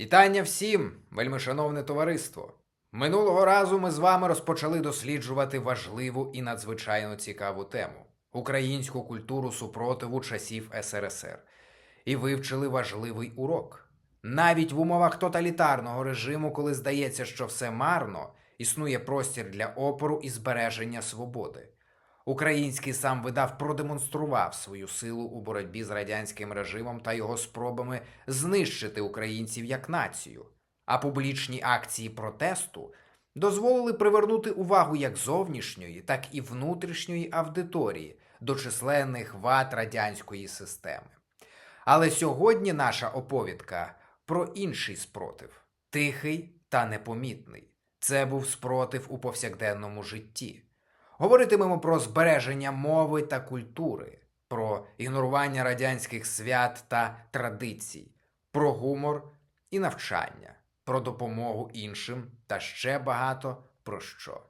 Вітання всім, вельмишановне товариство. Минулого разу ми з вами розпочали досліджувати важливу і надзвичайно цікаву тему українську культуру супротиву часів СРСР і вивчили важливий урок. Навіть в умовах тоталітарного режиму, коли здається, що все марно, існує простір для опору і збереження свободи. Український сам видав продемонстрував свою силу у боротьбі з радянським режимом та його спробами знищити українців як націю. А публічні акції протесту дозволили привернути увагу як зовнішньої, так і внутрішньої аудиторії до численних вад радянської системи. Але сьогодні наша оповідка про інший спротив тихий та непомітний. Це був спротив у повсякденному житті. Говоритимемо про збереження мови та культури, про ігнорування радянських свят та традицій, про гумор і навчання, про допомогу іншим та ще багато про що.